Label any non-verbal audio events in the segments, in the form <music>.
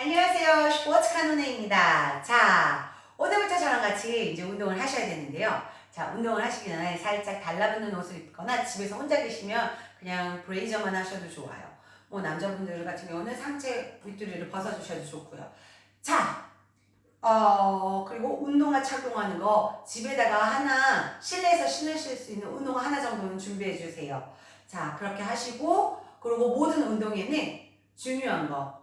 안녕하세요. 스포츠 카노네입니다. 자, 오늘부터 저랑 같이 이제 운동을 하셔야 되는데요. 자, 운동을 하시기 전에 살짝 달라붙는 옷을 입거나 집에서 혼자 계시면 그냥 브레이저만 하셔도 좋아요. 뭐 남자분들 같은 경우는 상체 윗두리를 벗어주셔도 좋고요. 자, 어, 그리고 운동화 착용하는 거 집에다가 하나, 실내에서 신으실 수 있는 운동화 하나 정도는 준비해 주세요. 자, 그렇게 하시고, 그리고 모든 운동에는 중요한 거,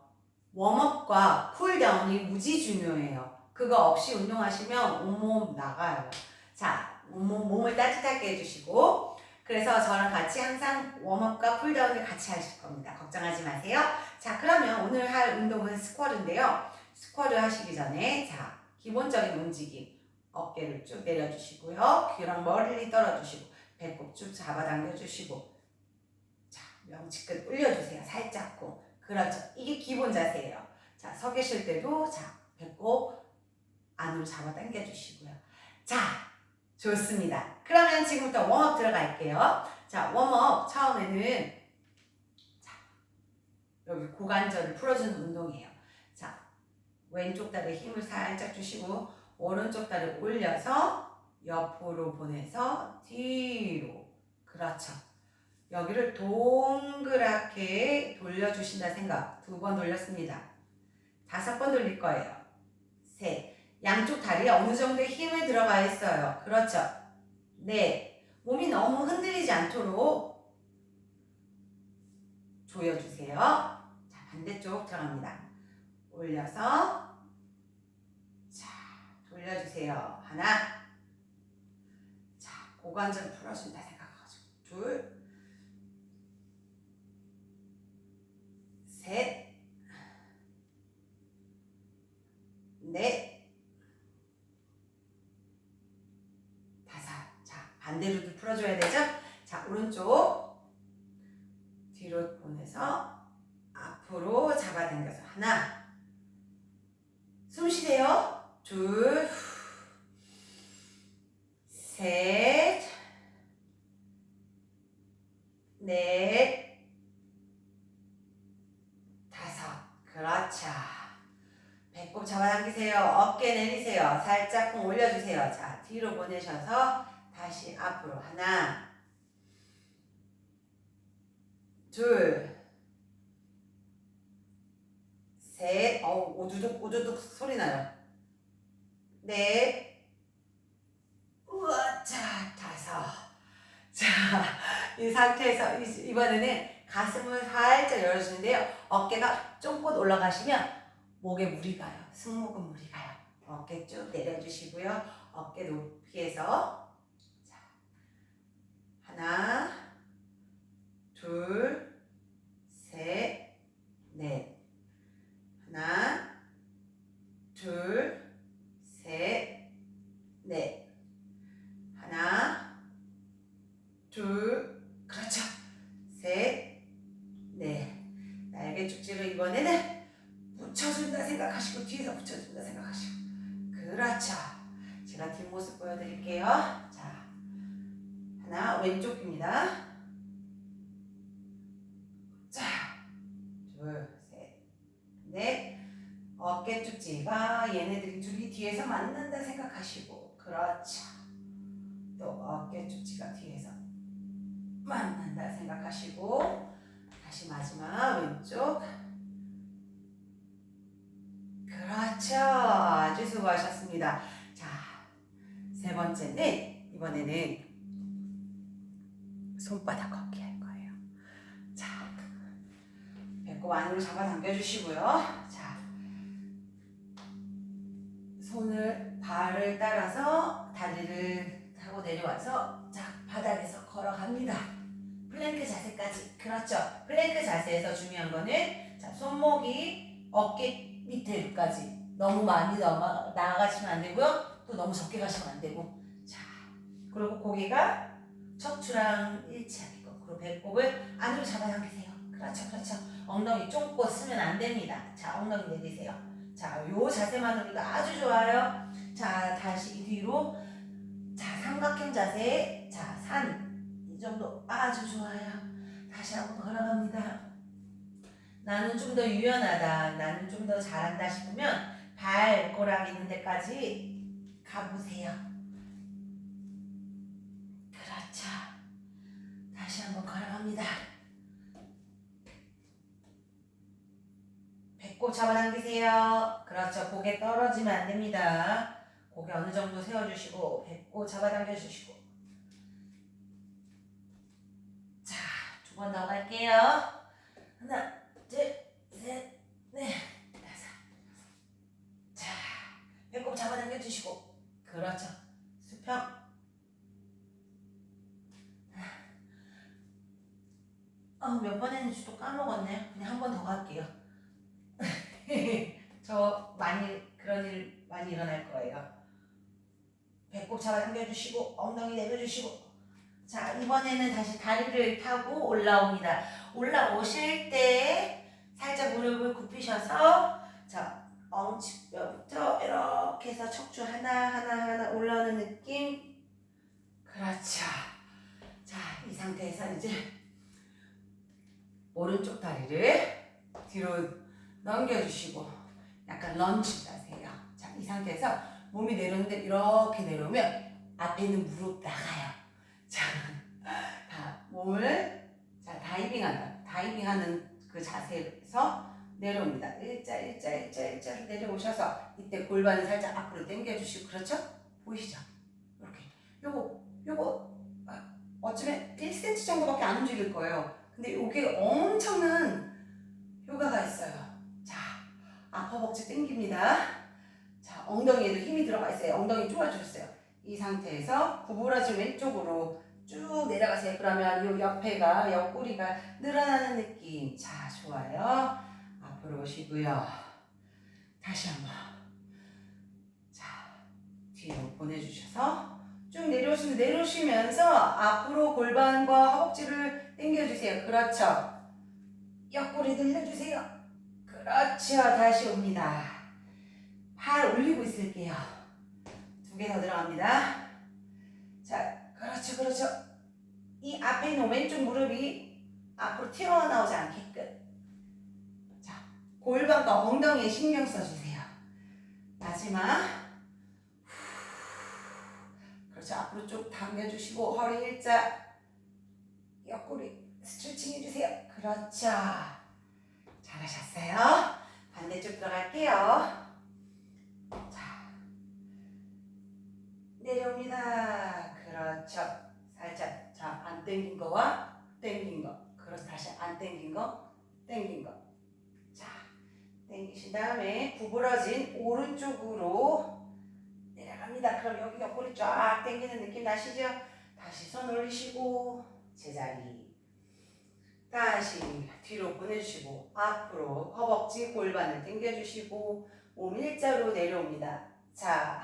웜업과 쿨다운이 무지 중요해요. 그거 없이 운동하시면 온몸 나가요. 자, 온몸, 몸을 따뜻하게 해주시고, 그래서 저랑 같이 항상 웜업과 쿨다운을 같이 하실 겁니다. 걱정하지 마세요. 자, 그러면 오늘 할 운동은 스쿼트인데요. 스쿼트 하시기 전에, 자, 기본적인 움직임. 어깨를 쭉 내려주시고요. 귀랑 멀리 떨어주시고, 배꼽 쭉 잡아당겨주시고, 자, 명치 끝 올려주세요. 살짝 고. 그렇죠. 이게 기본 자세예요. 자, 서 계실 때도 자, 배꼽 안으로 잡아 당겨 주시고요. 자, 좋습니다. 그러면 지금부터 웜업 들어갈게요. 자, 웜업 처음에는 자, 여기 고관절을 풀어주는 운동이에요. 자, 왼쪽 다리에 힘을 살짝 주시고 오른쪽 다리 올려서 옆으로 보내서 뒤로 그렇죠. 여기를 동그랗게 돌려주신다 생각. 두 번 돌렸습니다. 다섯 번 돌릴 거예요. 셋. 양쪽 다리에 어느 정도의 힘을 들어가 있어요. 그렇죠. 네. 몸이 너무 흔들리지 않도록 조여주세요. 자, 반대쪽 들어갑니다. 올려서. 자, 돌려주세요. 하나. 자, 고관절 풀어준다 생각하고. 둘. 셋, 넷, 다섯. 자, 반대로도 풀어줘야 되죠? 자, 오른쪽 뒤로 보내서 앞으로 잡아당겨서 하나. 숨 쉬세요. 둘, 셋, 넷, 다섯. 그렇죠. 배꼽 잡아당기세요. 어깨 내리세요. 살짝 쿵 올려주세요. 자, 뒤로 보내셔서 다시 앞으로 하나, 둘, 셋. 어우, 오두둑, 오두둑 소리 나요. 넷, 우와, 자, 다섯. 자, <laughs> 이 상태에서 이- 이번에는 가슴을 살짝 열어주는데요. 어깨가 쫑긋 올라가시면 목에 무리 가요. 승모근 무리 가요. 어깨 쭉 내려주시고요. 어깨 높이에서 자, 하나, 둘, 셋, 넷. 하나, 둘, 셋, 넷. 하나, 둘, 그렇죠. 셋, 넷. 날개 축지를 이번에는 붙여준다 생각하시고 뒤에서 붙여준다 생각하시고 그렇죠 제가 뒷모습 보여드릴게요 자 하나 왼쪽입니다 자 둘 셋 넷 어깨 축지가 얘네들이 둘이 뒤에서 만난다 생각하시고 그렇죠 또 어깨 축지가 뒤에서 만난다 생각하시고 다시 마지막 왼쪽 그렇죠. 아주 수고하셨습니다. 자, 세 번째는 이번에는 손바닥 걷기 할 거예요. 자, 배꼽 안으로 잡아 당겨 주시고요. 자, 손을 발을 따라서 다리를 타고 내려와서 자 바닥에서 걸어갑니다. 플랭크 자세까지 그렇죠. 플랭크 자세에서 중요한 거는 자 손목이 어깨 밑에까지 너무 많이 넘어 나아가시면 안 되고요. 또 너무 적게 가시면 안 되고. 자, 그리고 고개가 척추랑 일치하게 고 그리고 배꼽을 안으로 잡아당기세요. 그렇죠, 그렇죠. 엉덩이 쫑긋 쓰면 안 됩니다. 자, 엉덩이 내리세요. 자, 요 자세만으로도 아주 좋아요. 자, 다시 뒤로. 자, 삼각형 자세. 자, 산. 이 정도 아주 좋아요. 다시 한번 걸어갑니다. 나는 좀 더 유연하다. 나는 좀 더 잘한다 싶으면 발꼬락 있는 데까지 가보세요. 그렇죠. 다시 한번 걸어갑니다. 배꼽 잡아당기세요. 그렇죠. 고개 떨어지면 안 됩니다. 고개 어느 정도 세워주시고 배꼽 잡아당겨 주시고 자, 두 번 더 갈게요. 하나, 둘, 셋, 넷, 다섯. 자, 배꼽 잡아당겨 주시고 그렇죠. 수평. 아, 몇 번 했는지 또 까먹었네요. 그냥 한 번 더 갈게요. <laughs> 저 많이 그런 일 많이 일어날 거예요. 배꼽 잡아 당겨 주시고 엉덩이 내려 주시고 자 이번에는 다시 다리를 타고 올라옵니다. 올라오실 때 살짝 무릎을 굽히셔서 자 엉치뼈부터 이렇게 해서 척추 하나 하나 하나 올라오는 느낌 그렇죠. 자 이 상태에서 이제 오른쪽 다리를 뒤로 넘겨주시고 약간 런치 자세요. 자, 이 상태에서 몸이 내려오는데 이렇게 내려오면 앞에 있는 무릎 나가요. 자, <laughs> 다 몸을 자 다이빙한다. 다이빙하는 그 자세에서 내려옵니다. 일자 일자 일자 일자로 내려오셔서 이때 골반을 살짝 앞으로 당겨주시고 그렇죠? 보이시죠? 이렇게 요거 요거 아, 어쩌면 1cm 정도밖에 안 움직일 거예요. 근데 이게 엄청난 효과가 있어요. 자, 앞 허벅지 당깁니다. 자, 엉덩이에도 힘이 들어가 있어요. 엉덩이 쪼아주셨어요. 이 상태에서 구부러진 왼쪽으로 쭉 내려가세요. 그러면 이 옆에가, 옆구리가 늘어나는 느낌. 자, 좋아요. 앞으로 오시고요. 다시 한번. 자, 뒤로 보내주셔서 쭉 내려오시면 내려오시면서 앞으로 골반과 허벅지를 당겨주세요. 그렇죠. 옆구리 늘려주세요. 그렇죠. 다시 옵니다. 팔 올리고 있을게요. 두 개 더 들어갑니다. 자, 그렇죠, 그렇죠. 이 앞에 있는 왼쪽 무릎이 앞으로 튀어나오지 않게끔. 자, 골반과 엉덩이에 신경 써주세요. 마지막. 그렇죠. 앞으로 쭉 당겨주시고 허리 일자, 옆구리 스트레칭 해주세요. 그렇죠. 잘하셨어요. 반대쪽 들어갈게요. 자, 내려옵니다. 그렇죠. 살짝 자, 안 당긴 거와 당긴 거. 그렇죠. 다시 안 당긴 거, 당긴 거. 자, 당기신 다음에 구부러진 오른쪽으로 내려갑니다. 그럼 여기 옆구리 쫙 당기는 느낌 나시죠? 다시 손 올리시고 제자리. 다시 뒤로 보내주시고 앞으로 허벅지 골반을 당겨주시고 몸 일자로 내려옵니다. 자,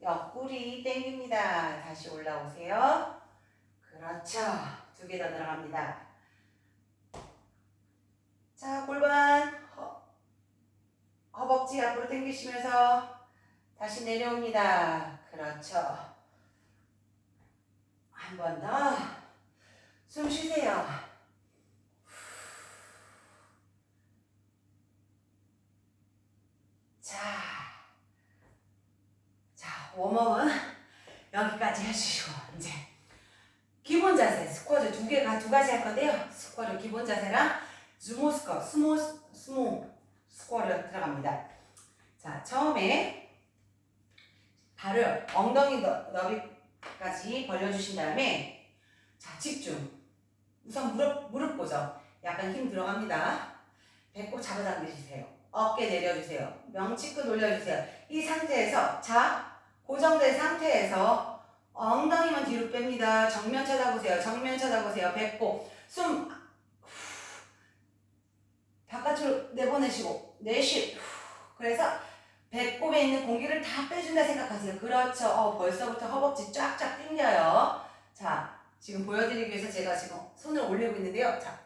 옆구리 당깁니다. 다시 올라오세요. 그렇죠. 두 개 더 들어갑니다. 자, 골반 허, 허벅지 앞으로 당기시면서 다시 내려옵니다. 그렇죠. 한 번 더. 숨 쉬세요. 자, 자, 웜업은 여기까지 해주시고, 이제, 기본 자세, 스쿼트 두 개가, 두 가지 할 건데요. 스쿼트 기본 자세랑, 스모 스쿼, 스모, 스모 스쿼트 들어갑니다. 자, 처음에, 발을 엉덩이 너, 너비까지 벌려주신 다음에, 자, 집중. 우선 무릎, 무릎 고정. 약간 힘 들어갑니다. 배꼽 잡아당기시세요. 어깨 내려주세요. 명치끝 올려주세요. 이 상태에서 자 고정된 상태에서 엉덩이만 뒤로 뺍니다. 정면 쳐다보세요. 정면 쳐다보세요. 배꼽 숨 후, 바깥으로 내보내시고 내쉬 후. 그래서 배꼽에 있는 공기를 다 빼준다 생각하세요. 그렇죠. 어, 벌써부터 허벅지 쫙쫙 당겨요. 자 지금 보여드리기 위해서 제가 지금 손을 올리고 있는데요. 자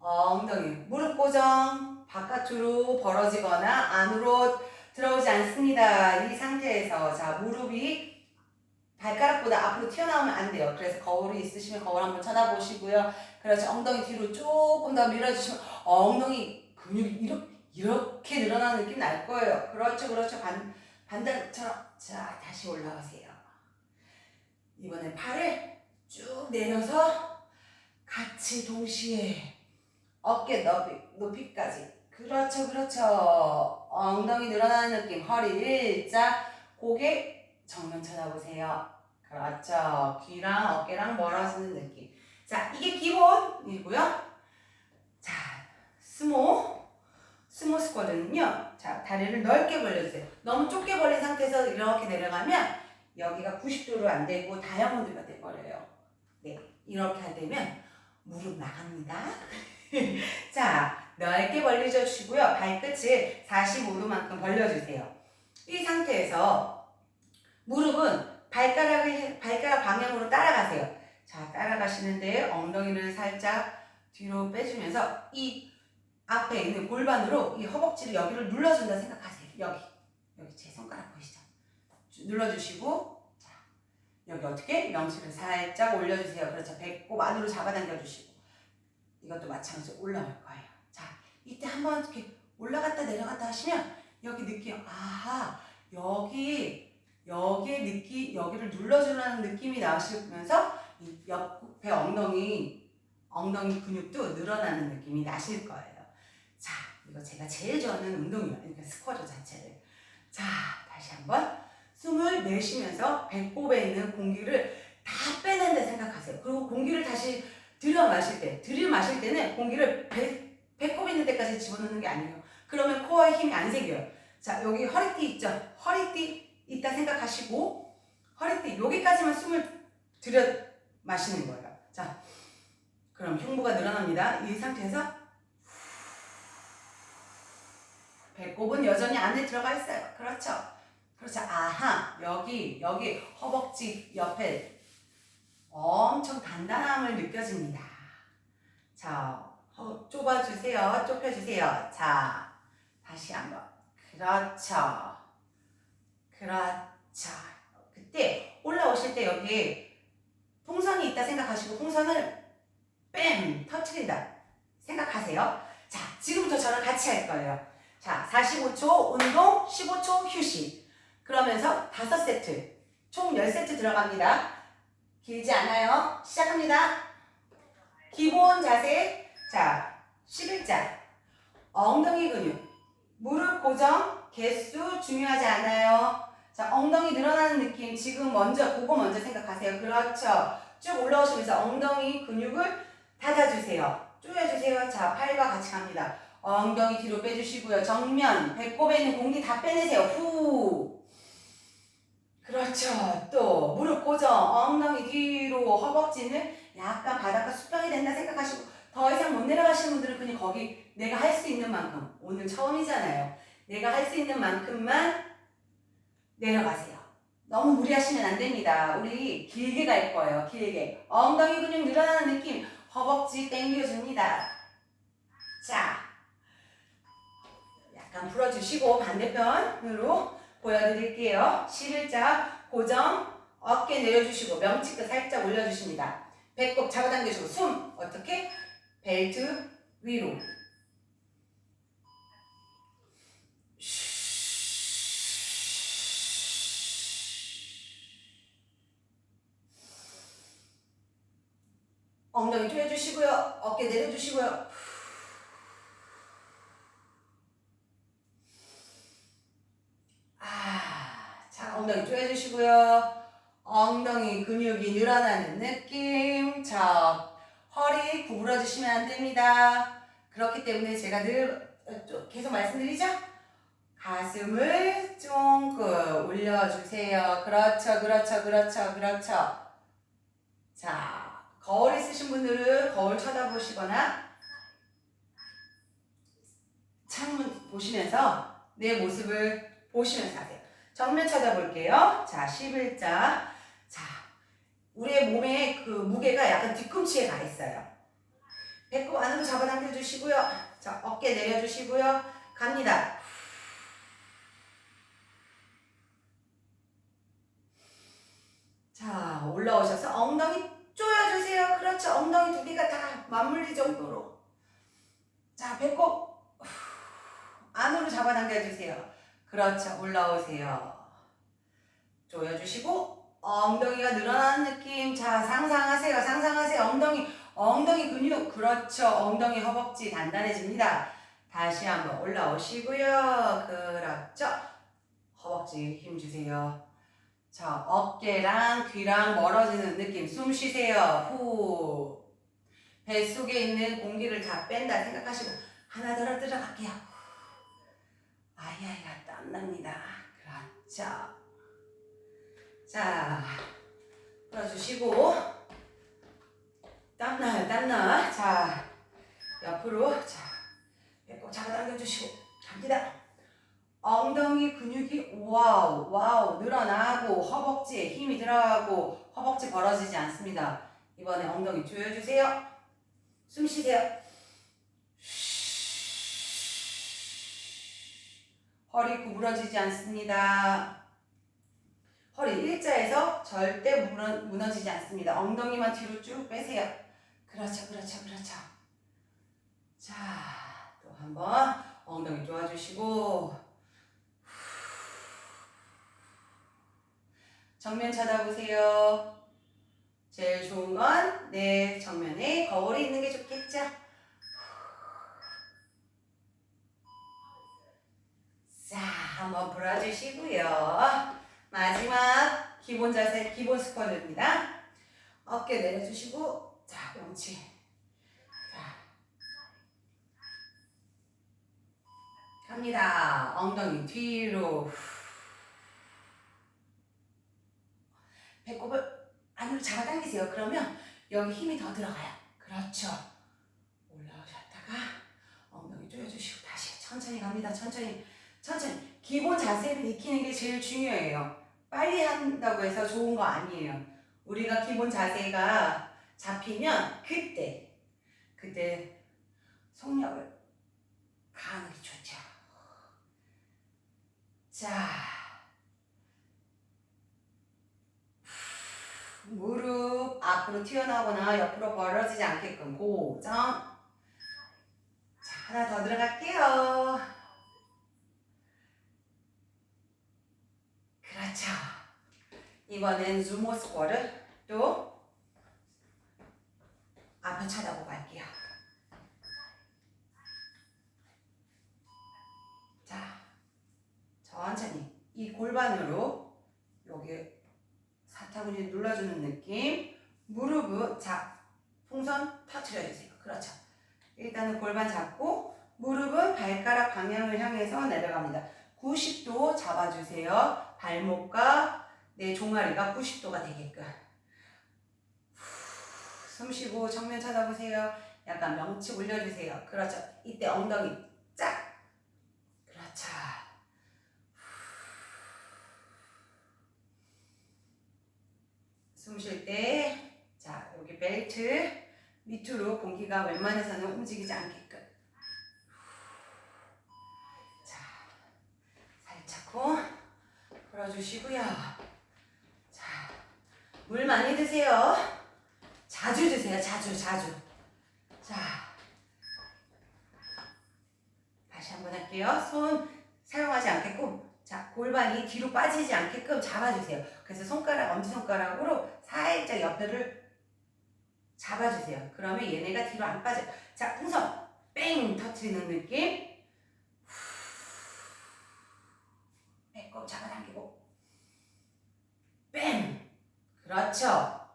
엉덩이 무릎 고정 바깥으로 벌어지거나 안으로 들어오지 않습니다. 이 상태에서 자 무릎이 발가락보다 앞으로 튀어나오면 안 돼요. 그래서 거울이 있으시면 거울 한번 쳐다보시고요. 그렇죠. 엉덩이 뒤로 조금 더 밀어주시면 엉덩이 근육이 이렇게, 이렇게 늘어나는 느낌 날 거예요. 그렇죠, 그렇죠. 반, 반대처럼. 자, 다시 올라오세요. 이번엔 팔을 쭉 내려서 같이 동시에 어깨 높이, 높이까지. 그렇죠, 그렇죠. 엉덩이 늘어나는 느낌. 허리 일자, 고개 정면 쳐다보세요. 그렇죠. 귀랑 어깨랑 멀어지는 느낌. 자, 이게 기본이고요. 자, 스모. 스모 스쿼드는요. 자, 다리를 넓게 벌려주세요. 너무 좁게 벌린 상태에서 이렇게 내려가면 여기가 90도로 안 되고 다이아몬드가 돼버려요. 네, 이렇게 되면 무릎 나갑니다. <laughs> 자, 넓게 벌려주시고요. 발끝을 45도만큼 벌려주세요. 이 상태에서 무릎은 발가락을, 발가락 방향으로 따라가세요. 자, 따라가시는데 엉덩이를 살짝 뒤로 빼주면서 이 앞에 있는 골반으로 이 허벅지를 여기를 눌러준다 생각하세요. 여기. 여기 제 손가락 보이시죠? 주- 눌러주시고, 자, 여기 어떻게? 명치를 살짝 올려주세요. 그렇죠. 배꼽 안으로 잡아당겨 주시고. 이것도 마찬가지로 올라올 거예요. 자, 이때 한번 이렇게 올라갔다 내려갔다 하시면 여기 느낌, 아하, 여기, 여기에 느낌, 여기를 눌러주는 느낌이 나시면서 이 옆배 엉덩이, 엉덩이 근육도 늘어나는 느낌이 나실 거예요. 자, 이거 제가 제일 좋아하는 운동이에요. 그러니까 스쿼트 자체를. 자, 다시 한번 숨을 내쉬면서 배꼽에 있는 공기를 다 빼낸다 생각하세요. 그리고 공기를 다시 들여 마실 때, 들여 마실 때는 공기를 배, 있는 데까지 집어넣는 게 아니에요. 그러면 코어에 힘이 안 생겨요. 자, 여기 허리띠 있죠? 허리띠 있다 생각하시고, 허리띠, 여기까지만 숨을 들여 마시는 거예요. 자, 그럼 흉부가 늘어납니다. 이 상태에서 배꼽은 여전히 안에 들어가 있어요. 그렇죠? 그렇죠. 아하, 여기, 여기 허벅지 옆에 엄청 단단함을 느껴집니다. 자, 허, 좁아주세요. 좁혀주세요. 자, 다시 한번. 그렇죠. 그렇죠. 그때 올라오실 때 여기 풍선이 있다 생각하시고 풍선을 뺨 터트린다 생각하세요. 자, 지금부터 저랑 같이 할 거예요. 자, 45초 운동, 15초 휴식. 그러면서 5세트, 총 10세트 들어갑니다. 길지 않아요. 시작합니다. 기본 자세. 자, 11자. 엉덩이 근육. 무릎 고정. 개수 중요하지 않아요. 자, 엉덩이 늘어나는 느낌. 지금 먼저, 그거 먼저 생각하세요. 그렇죠. 쭉 올라오시면서 엉덩이 근육을 닫아주세요. 조여주세요. 자, 팔과 같이 갑니다. 엉덩이 뒤로 빼주시고요. 정면, 배꼽에 있는 공기 다 빼내세요. 후. 그렇죠. 또 무릎 고정, 엉덩이 뒤로 허벅지는 약간 바닥과 수평이 된다 생각하시고 더 이상 못 내려가시는 분들은 그냥 거기 내가 할 수 있는 만큼 오늘 처음이잖아요. 내가 할 수 있는 만큼만 내려가세요. 너무 무리하시면 안 됩니다. 우리 길게 갈 거예요. 길게. 엉덩이 근육 늘어나는 느낌. 허벅지 당겨줍니다. 자, 약간 풀어주시고 반대편으로 보여드릴게요. 11자 고정 어깨 내려주시고 명치도 살짝 올려주십니다. 배꼽 잡아당기시고 숨 어떻게? 벨트 위로 엉덩이 조여주시고요. 어깨 내려주시고요. 아, 자, 엉덩이 조여주시고요. 엉덩이 근육이 늘어나는 느낌. 자, 허리 구부러주시면 안 됩니다. 그렇기 때문에 제가 늘 어, 좀 계속 말씀드리죠? 가슴을 쫑긋 올려주세요. 그렇죠, 그렇죠, 그렇죠, 그렇죠. 자, 거울 있으신 분들은 거울 쳐다보시거나 창문 보시면서 내 모습을 보시면서 하세요. 정면 쳐다볼게요. 자, 11자. 자, 우리의 몸에 그 무게가 약간 뒤꿈치에 가 있어요. 배꼽 안으로 잡아당겨 주시고요. 자, 어깨 내려 주시고요. 갑니다. 자, 올라오셔서 엉덩이 조여주세요. 그렇죠. 엉덩이 두 개가 다 맞물릴 정도로. 자, 배꼽 잡아당겨주세요. 그렇죠. 올라오세요. 조여주시고 엉덩이가 늘어나는 느낌. 자, 상상하세요. 상상하세요. 엉덩이, 엉덩이 근육. 그렇죠. 엉덩이 허벅지 단단해집니다. 다시 한번 올라오시고요. 그렇죠. 허벅지 힘 주세요. 자, 어깨랑 귀랑 멀어지는 느낌. 숨 쉬세요. 후. 뱃속에 있는 공기를 다 뺀다 생각하시고 하나 더 들어갈게요. 아야야 땀납니다. 그렇죠. 자, 풀어주시고 땀나요 땀나. 자, 옆으로 자, 배꼽 잡아당겨주시고 갑니다. 엉덩이 근육이 와우 와우 늘어나고 허벅지에 힘이 들어가고 허벅지 벌어지지 않습니다. 이번에 엉덩이 조여주세요. 숨 쉬세요. 허리 구부러지지 않습니다. 허리 일자에서 절대 무너, 무너지지 않습니다. 엉덩이만 뒤로 쭉 빼세요. 그렇죠, 그렇죠, 그렇죠. 자, 또 한번 엉덩이 조아주시고 정면 쳐다보세요. 제일 좋은 건 내 정면에 거울이 있는 게 좋겠죠? 자, 한번 불어주시고요. 마지막 기본 자세, 기본 스쿼트입니다. 어깨 내려주시고, 자, 명치. 자, 갑니다. 엉덩이 뒤로. 배꼽을 안으로 잡아당기세요. 그러면 여기 힘이 더 들어가요. 그렇죠. 올라오셨다가 엉덩이 조여주시고 다시 천천히 갑니다. 천천히. 천천히 기본 자세를 익히는 게 제일 중요해요. 빨리 한다고 해서 좋은 거 아니에요. 우리가 기본 자세가 잡히면 그때 그때 속력을 가하는 게 좋죠. 자, 무릎 앞으로 튀어나오거나 옆으로 벌어지지 않게끔 고정. 자, 하나 더 들어갈게요. 그렇죠. 이번엔 주모 스쿼트 또 앞에 쳐다보고 갈게요. 자, 천천히 이 골반으로 여기 사타구니 눌러주는 느낌. 무릎은 자 풍선 터트려 주세요. 그렇죠. 일단은 골반 잡고 무릎은 발가락 방향을 향해서 내려갑니다. 90도 잡아주세요. 발목과 내 종아리가 90도가 되게끔. 후, 숨 쉬고 정면 쳐다보세요. 약간 명치 올려주세요. 그렇죠. 이때 엉덩이 짝. 그렇죠. 숨 쉴 때, 자, 여기 벨트 밑으로 공기가 웬만해서는 움직이지 않게끔. 자, 살짝 코 풀어주시고요. 자, 물 많이 드세요. 자주 드세요. 자주, 자주. 자, 다시 한번 할게요. 손 사용하지 않게끔. 자, 골반이 뒤로 빠지지 않게끔 잡아주세요. 그래서 손가락, 엄지손가락으로 살짝 옆에를 잡아주세요. 그러면 얘네가 뒤로 안 빠져요. 자, 풍선 뺑 터트리는 느낌. 배꼽 잡아당기고 뺑 그렇죠.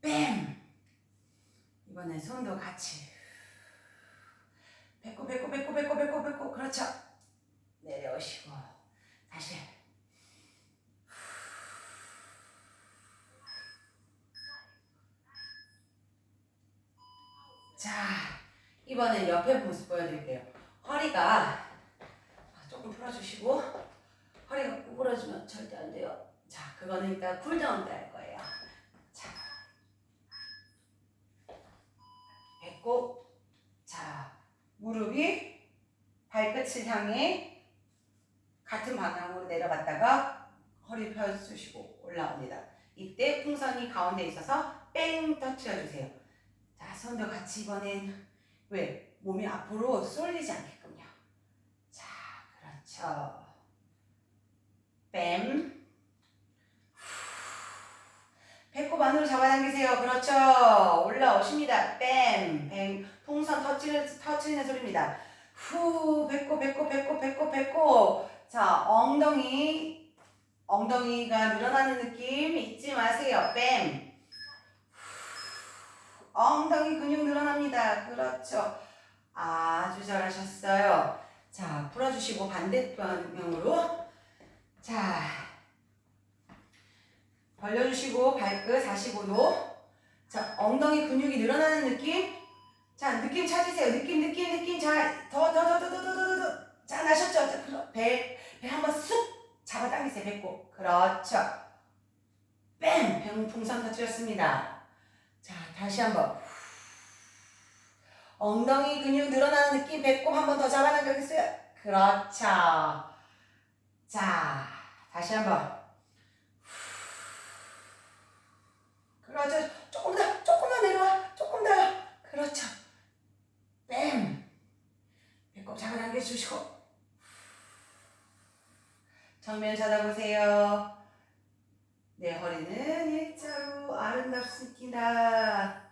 자뺑 이번엔 손도 같이. 배꼽 배꼽 배꼽 배꼽 배꼽 배꼽 그렇죠. 내려오시고. 다시. 자 이번엔 옆에 모습 보여드릴게요. 허리가 아, 조금 풀어주시고 허리가 구부러지면 절대 안 돼요. 자, 그거는 일단 쿨다운 때 할 거예요. 자, 배꼽, 자, 무릎이 발끝을 향해 같은 방향으로 내려갔다가 허리 펴주시고 올라옵니다. 이때 풍선이 가운데 있어서 뺑 터트려 주세요. 자, 손도 같이 이번엔 왜? 몸이 앞으로 쏠리지 않게끔요. 자, 그렇죠. 뺨. 배꼽 안으로 잡아당기세요. 그렇죠. 올라오십니다. 뺨. 뱀. 통선 터치는, 터치는 소리입니다. 후. 배꼽, 배꼽, 배꼽, 배꼽, 배꼽. 자, 엉덩이. 엉덩이가 늘어나는 느낌 잊지 마세요. 뺨. 엉덩이 근육 늘어납니다. 그렇죠. 아주 잘하셨어요. 자, 풀어주시고 반대 방향으로. 자, 벌려주시고 발끝 45도. 자, 엉덩이 근육이 늘어나는 느낌. 자, 느낌 찾으세요. 느낌, 느낌, 느낌. 자, 더, 더, 더, 더, 더, 더, 더, 더. 자, 나셨죠? 배, 배 한번 쑥 잡아 당기세요. 배꼽. 그렇죠. 뺑! 병풍선 터뜨렸습니다. 자, 다시 한번. 엉덩이 근육 늘어나는 느낌 배꼽 한 번 더 잡아당기겠어요? 그렇죠. 자, 다시 한 번. 그렇죠. 조금 더, 조금 더 내려와. 조금 더. 그렇죠. 뺨. 배꼽 잡아당겨 주시고. 정면 쳐다보세요. 내 허리는 일자로 아름답습니다.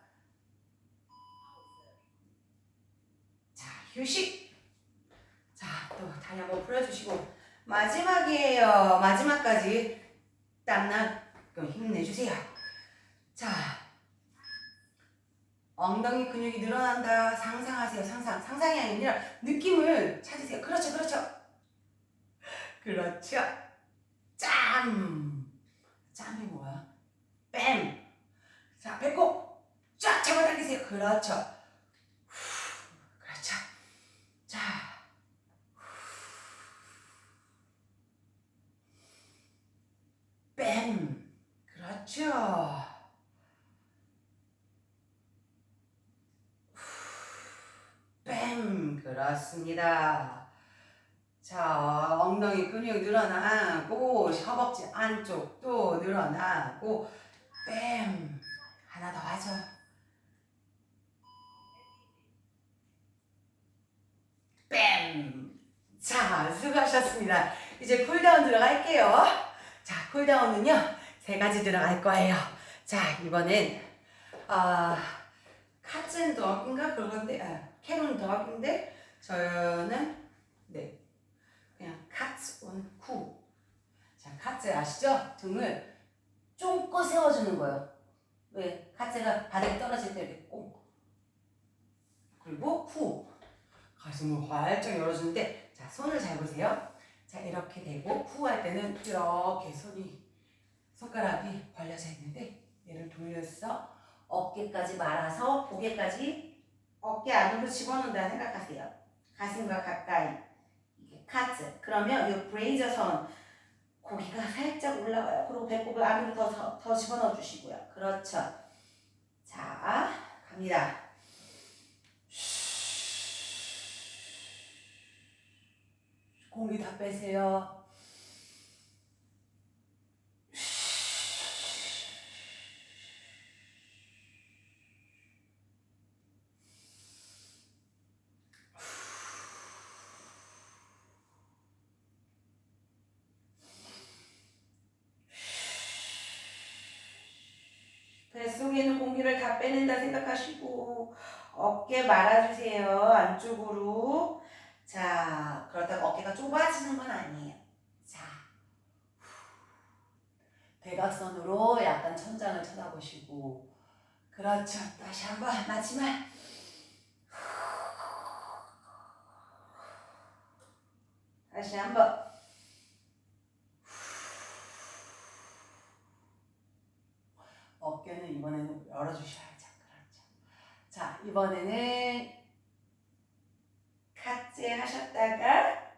자, 휴식. 자, 또 다리 한번 풀어주시고 마지막이에요. 마지막까지 땀나끔 힘내주세요. 자, 엉덩이 근육이 늘어난다. 상상하세요. 상상. 상상이 아니라 느낌을 찾으세요. 그렇죠, 그렇죠. 그렇죠. 짬. 짬이 뭐야? 뺨. 자, 배꼽 쫙 잡아당기세요. 그렇죠. 후, 그렇죠. 자. 뺨. 그렇죠. 뺨. 그렇습니다. 자, 엉덩이 근육 늘어나고, 허벅지 안쪽도 늘어나고, 뺨. 하나 더 하죠. 뺨. 자, 수고하셨습니다. 이제 쿨다운 들어갈게요. 자, 쿨다운은요, 세 가지 들어갈 거예요. 자, 이번엔, 아, 카츠앤 덕인가? 그건데, 아, 캐논 덕인데, 저는, 네, 그냥 카츠 온 쿠. 자, 카츠 아시죠? 등을 쫑긋 세워주는 거예요. 왜? 카츠가 바닥에 떨어질 때 이렇게 꼭. 그리고 쿠. 가슴을 활짝 열어주는데, 자, 손을 잘 보세요. 자, 이렇게 되고, 쿠할 때는 이렇게 손이, 손가락이 벌려져 있는데, 얘를 돌려서 어깨까지 말아서 고개까지 어깨 안으로 집어넣는다 생각하세요. 가슴과 가까이. 이게 카츠. 그러면 이 브레이저 선 고기가 살짝 올라와요. 그리고 배꼽을 안으로 더, 더, 더 집어넣어 주시고요. 그렇죠. 자, 갑니다. 공기 다 빼세요. 뱃속에 있는 공기를 다 빼낸다 생각하시고 어깨 말아주세요 안쪽으로 자 그렇다고 어깨가 좁아지는 건 아니에요. 자 대각선으로 약간 천장을 쳐다보시고. 그렇죠. 다시 한 번 마지막. 다시 한 번. 어깨는 이번에는 열어주셔야죠. 그렇죠. 자, 이번에는 카츠 하셨다가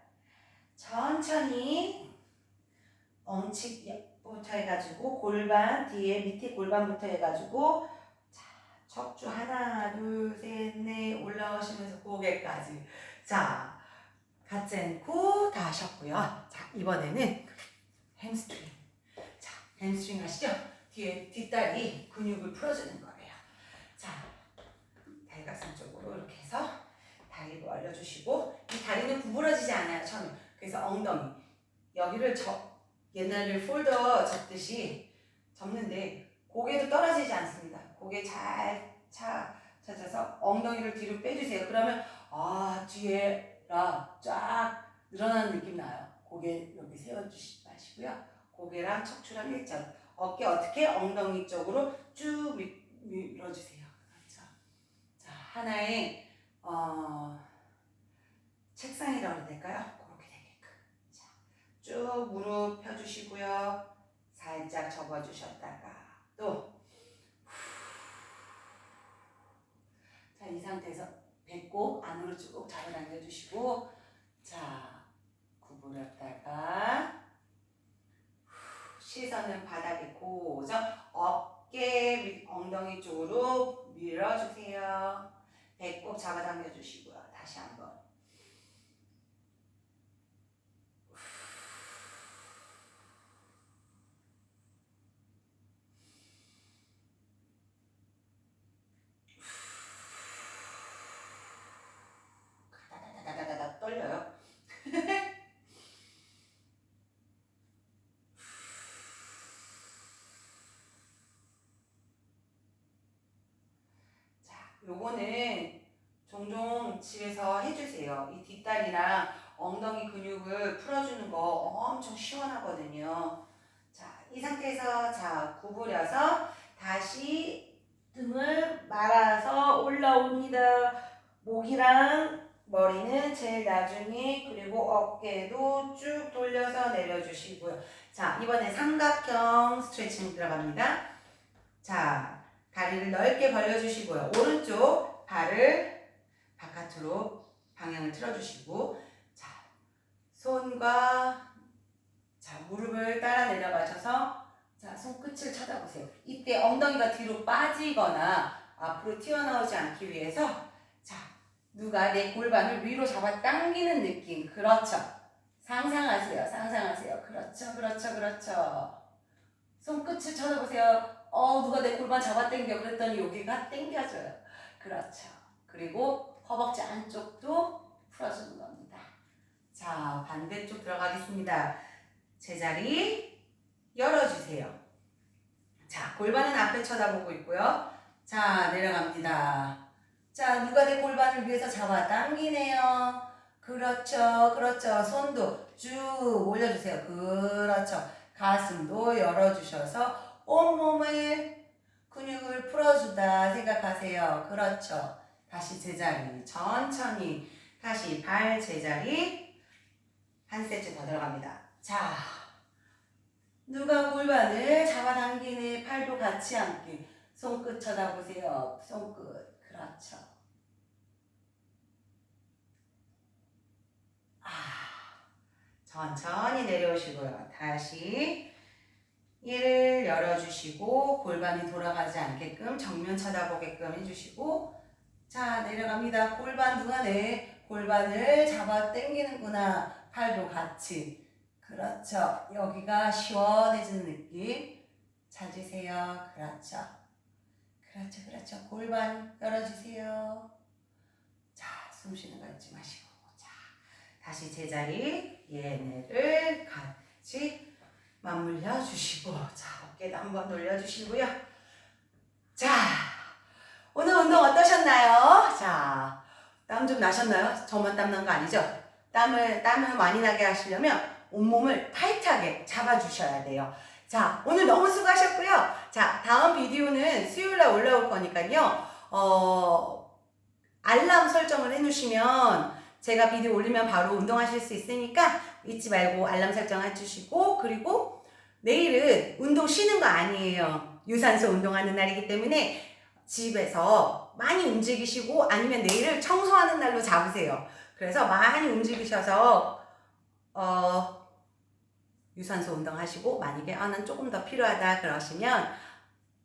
천천히 엉치부터 해가지고 골반 뒤에 밑에 골반부터 해가지고 자, 척추 하나 둘 셋 넷 올라오시면서 고개까지 자 카츠앤쿠 다 하셨고요. 자, 이번에는 햄스트링. 자, 햄스트링 하시죠? 뒤에 뒷다리 근육을 풀어주는 거예요. 자, 대각선 쪽으로 이렇게 해서 다리를 올려주시고 이 다리는 구부러지지 않아요 처음에. 그래서 엉덩이. 여기를 접 옛날에 폴더 접듯이 접는데 고개도 떨어지지 않습니다. 고개 잘 차, 찾아서 엉덩이를 뒤로 빼주세요. 그러면 아 뒤에라 쫙 늘어나는 느낌 나요. 고개 여기 세워주시 마시고요. 고개랑 척추랑 일정 어깨 어떻게 엉덩이 쪽으로 쭉 밀- 밀어주세요. 그렇죠. 자 하나의 어, 책상이라고 해야 될까요? 그렇게 되게끔. 자, 쭉 무릎 펴주시고요. 살짝 접어주셨다가 또. 자, 이 상태에서 배꼽 안으로 쭉 잡아당겨주시고, 자, 구부렸다가, 시선은 바닥에 고정, 어깨, 위- 엉덩이 쪽으로 밀어주세요. 배꼽 잡아당겨 주시고요. 다시 한번. 다다다다다다 떨려요. 자, 요거는 종종 집에서 해주세요. 이 뒷다리랑 엉덩이 근육을 풀어주는 거 엄청 시원하거든요. 자, 이 상태에서 자 구부려서 다시 등을 말아서 올라옵니다. 목이랑 머리는 제일 나중에 그리고 어깨도 쭉 돌려서 내려주시고요. 자, 이번에 삼각형 스트레칭 들어갑니다. 자, 다리를 넓게 벌려주시고요. 오른쪽 발을 바깥으로 방향을 틀어주시고 자 손과 자 무릎을 따라 내려가셔서 자 손끝을 쳐다보세요. 이때 엉덩이가 뒤로 빠지거나 앞으로 튀어나오지 않기 위해서 자 누가 내 골반을 위로 잡아 당기는 느낌 그렇죠. 상상하세요. 상상하세요. 그렇죠. 그렇죠. 그렇죠. 손끝을 쳐다보세요. 어 누가 내 골반 잡아 당겨 그랬더니 여기가 당겨져요. 그렇죠. 그리고 허벅지 안쪽도 풀어주는 겁니다. 자 반대쪽 들어가겠습니다. 제자리 열어주세요. 자 골반은 앞에 쳐다보고 있고요. 자 내려갑니다. 자 누가 내 골반을 위해서 잡아 당기네요. 그렇죠. 그렇죠. 손도 쭉 올려주세요. 그렇죠. 가슴도 열어주셔서 온몸을 근육을 풀어주다 생각하세요. 그렇죠. 다시 제자리. 천천히. 다시 발 제자리. 한 세트 더 들어갑니다. 자. 누가 골반을 잡아당기네. 팔도 같이 함께. 손끝 쳐다보세요. 손끝. 그렇죠. 아. 천천히 내려오시고요. 다시. 이를 열어주시고 골반이 돌아가지 않게끔 정면 쳐다보게끔 해주시고 자 내려갑니다. 골반 누가 내 골반을 잡아 당기는구나. 팔도 같이 그렇죠. 여기가 시원해지는 느낌 찾으세요. 그렇죠. 그렇죠. 그렇죠. 골반 열어주세요. 자 숨 쉬는 거 잊지 마시고 자 다시 제자리 얘네를 같이 맞물려 주시고 자 어깨도 한번 돌려주시고요. 자 오늘 운동 어떠셨나요? 자 땀 좀 나셨나요? 저만 땀 난 거 아니죠? 땀을 땀을 많이 나게 하시려면 온몸을 타이트하게 잡아주셔야 돼요. 자 오늘 너무 수고하셨고요. 자 다음 비디오는 수요일날 올라올 거니까요. 어 알람 설정을 해놓으시면 제가 비디오 올리면 바로 운동하실 수 있으니까 잊지 말고 알람 설정 해주시고 그리고 내일은 운동 쉬는 거 아니에요. 유산소 운동하는 날이기 때문에 집에서 많이 움직이시고 아니면 내일을 청소하는 날로 잡으세요. 그래서 많이 움직이셔서 어, 유산소 운동하시고 만약에 아, 난 조금 더 필요하다 그러시면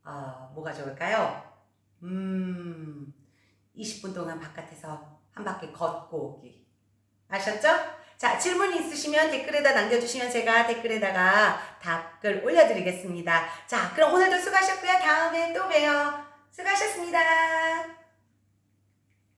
어, 뭐가 좋을까요? 음, 20분 동안 바깥에서 한 바퀴 걷고 오기. 아셨죠? 자, 질문 있으시면 댓글에다 남겨주시면 제가 댓글에다가 답글 올려드리겠습니다. 자, 그럼 오늘도 수고하셨고요. 다음에 또 봬요. 수고하셨습니다.